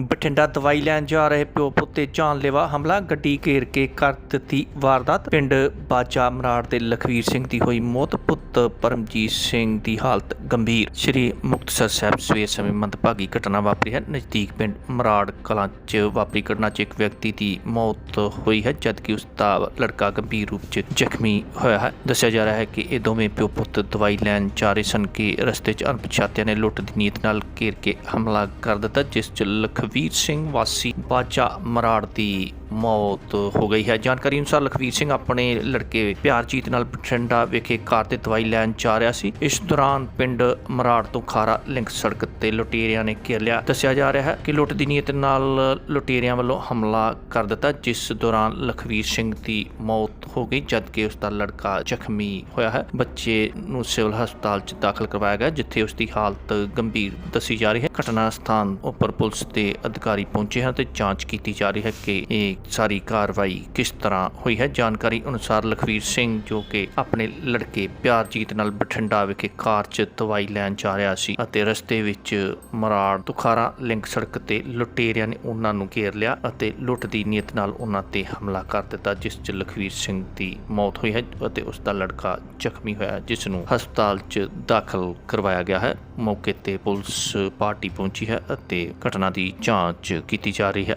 ਬਠਿੰਡਾ ਦਵਾਈ ਲੈਣ ਜਾ ਰਹੇ ਪਿਓ ਪੁੱਤ ਤੇ ਜਾਨਲੇਵਾ ਹਮਲਾ। ਗੱਡੀ ਘੇਰ ਕੇ ਕਰ ਦਿੱਤੀ ਵਾਰਦਾਤ। ਪਿੰਡ ਬਾਜਾ ਮਰਾੜ ਦੇ ਲਖਵੀਰ ਸਿੰਘ ਦੀ ਹੋਈ ਮੌਤ। ਪੁੱਤ ਪਰਮਜੀਤ ਸਿੰਘ ਦੀ ਹਾਲਤ ਗੰਭੀਰ। ਸ਼੍ਰੀ ਮੁਕਤਸਰ ਸਾਹਿਬ ਸਵੇਰ ਸਮੇਂ ਮੰਦਭਾਗੀ ਘਟਨਾ ਵਾਪਰੀ ਹੈ। ਨਜ਼ਦੀਕ ਪਿੰਡ ਮਰਾੜ ਕਲਾਂ 'ਚ ਵਾਪਰੀ ਘਟਨਾ 'ਚ ਇੱਕ ਵਿਅਕਤੀ ਦੀ ਮੌਤ ਹੋਈ ਹੈ, ਜਦਕਿ ਉਸ ਦਾ ਲੜਕਾ ਗੰਭੀਰ ਰੂਪ 'ਚ ਜ਼ਖਮੀ ਹੋਇਆ ਹੈ। ਦੱਸਿਆ ਜਾ ਰਿਹਾ ਹੈ ਕਿ ਇਹ ਦੋਵੇਂ ਪਿਓ ਪੁੱਤ ਦਵਾਈ ਲੈਣ ਜਾ ਰਹੇ ਸਨ ਕਿ ਰਸਤੇ 'ਚ ਅਣਪਛਾਤਿਆਂ ਨੇ ਲੁੱਟ ਦੀ ਨੀਅਤ ਨਾਲ ਘੇਰ ਕੇ ਹਮਲਾ ਕਰ ਦਿੱਤਾ, ਜਿਸ 'ਚ ਲਖ ਲਖਵੀਰ ਸਿੰਘ ਵਾਸੀ ਬਾਜਾ ਮਰਾੜ ਦੀ ਮੌਤ ਹੋ ਗਈ ਹੈ। ਜਾਣਕਾਰੀ ਅਨੁਸਾਰ ਲਖਵੀਰ ਸਿੰਘ ਆਪਣੇ ਲੜਕੇ ਪਿਆਰਜੀਤ ਨਾਲ ਬਠਿੰਡਾ ਵਿਖੇ ਕਾਰ ਤੇ ਦਵਾਈ ਲੈਣ ਜਾ ਰਿਹਾ ਸੀ। ਇਸ ਦੌਰਾਨ ਪਿੰਡ ਮਰਾੜ ਤੋਂ ਖਾਰਾ ਲਿੰਕ ਸੜਕ ਤੇ ਲੁਟੇਰਿਆਂ ਨੇ ਘੇਰ ਲਿਆ। ਦੱਸਿਆ ਜਾ ਰਿਹਾ ਹੈ ਕਿ ਲੁੱਟ ਦੀ ਨੀਅਤ ਨਾਲ ਲੁਟੇਰਿਆਂ ਵੱਲੋਂ ਹਮਲਾ ਕਰ ਦਿੱਤਾ। ਜਿਸ ਦੌਰਾਨ ਲਖਵੀਰ ਸਿੰਘ ਦੀ ਮੌਤ ਹੋ ਗਈ, ਜਦਕਿ ਉਸ ਦਾ ਲੜਕਾ ਜ਼ਖਮੀ ਹੋਇਆ ਹੈ। ਬੱਚੇ ਨੂੰ ਸਿਵਲ ਹਸਪਤਾਲ 'ਚ ਦਾਖਲ ਕਰਵਾਇਆ ਗਿਆ, ਜਿੱਥੇ ਉਸ ਦੀ ਹਾਲਤ ਗੰਭੀਰ ਦੱਸੀ ਜਾ ਰਹੀ ਹੈ। ਘਟਨਾ ਸਥਾਨ ਉੱਪਰ ਪੁਲਿਸ ਦੇ ਅਧਿਕਾਰੀ ਪਹੁੰਚੇ ਹਨ ਤੇ ਜਾਂਚ ਕੀਤੀ ਜਾ ਰਹੀ ਹੈ ਕਿ ਇਹ ਸਾਰੀ ਕਾਰਵਾਈ ਕਿਸ ਤਰ੍ਹਾਂ ਹੋਈ ਹੈ? ਜਾਣਕਾਰੀ ਅਨੁਸਾਰ ਲਖਵੀਰ ਸਿੰਘ ਜੋ ਕਿ ਆਪਣੇ ਲੜਕੇ ਪਿਆਰਜੀਤ ਨਾਲ ਬਠਿੰਡਾ ਵਿਖੇ ਕਾਰ 'ਚ ਦਵਾਈ ਲੈਣ ਜਾ ਰਿਹਾ ਸੀ ਅਤੇ ਰਸਤੇ ਵਿੱਚ ਮਰਾੜ ਤੁਖਾਰਾ ਲਿੰਕ ਸੜਕ ਤੇ ਲੁਟੇਰਿਆਂ ਨੇ ਉਹਨਾਂ ਨੂੰ ਘੇਰ ਲਿਆ ਅਤੇ ਲੁੱਟ ਦੀ ਨੀਅਤ ਨਾਲ ਉਹਨਾਂ ਤੇ ਹਮਲਾ ਕਰ ਦਿੱਤਾ ਜਿਸ 'ਚ ਲਖਵੀਰ ਸਿੰਘ ਦੀ ਮੌਤ ਹੋਈ ਹੈ ਅਤੇ ਉਸ ਦਾ ਲੜਕਾ ਜ਼ਖਮੀ ਹੋਇਆ ਹੈ, ਜਿਸ ਨੂੰ ਹਸਪਤਾਲ 'ਚ ਦਾਖਲ ਕਰਵਾਇਆ ਗਿਆ ਹੈ। ਮੌਕੇ ਤੇ ਪੁਲਿਸ ਪਾਰਟੀ ਪਹੁੰਚੀ ਹੈ ਅਤੇ ਘਟਨਾ ਦੀ ਜਾਂਚ ਕੀਤੀ ਜਾ ਰਹੀ ਹੈ।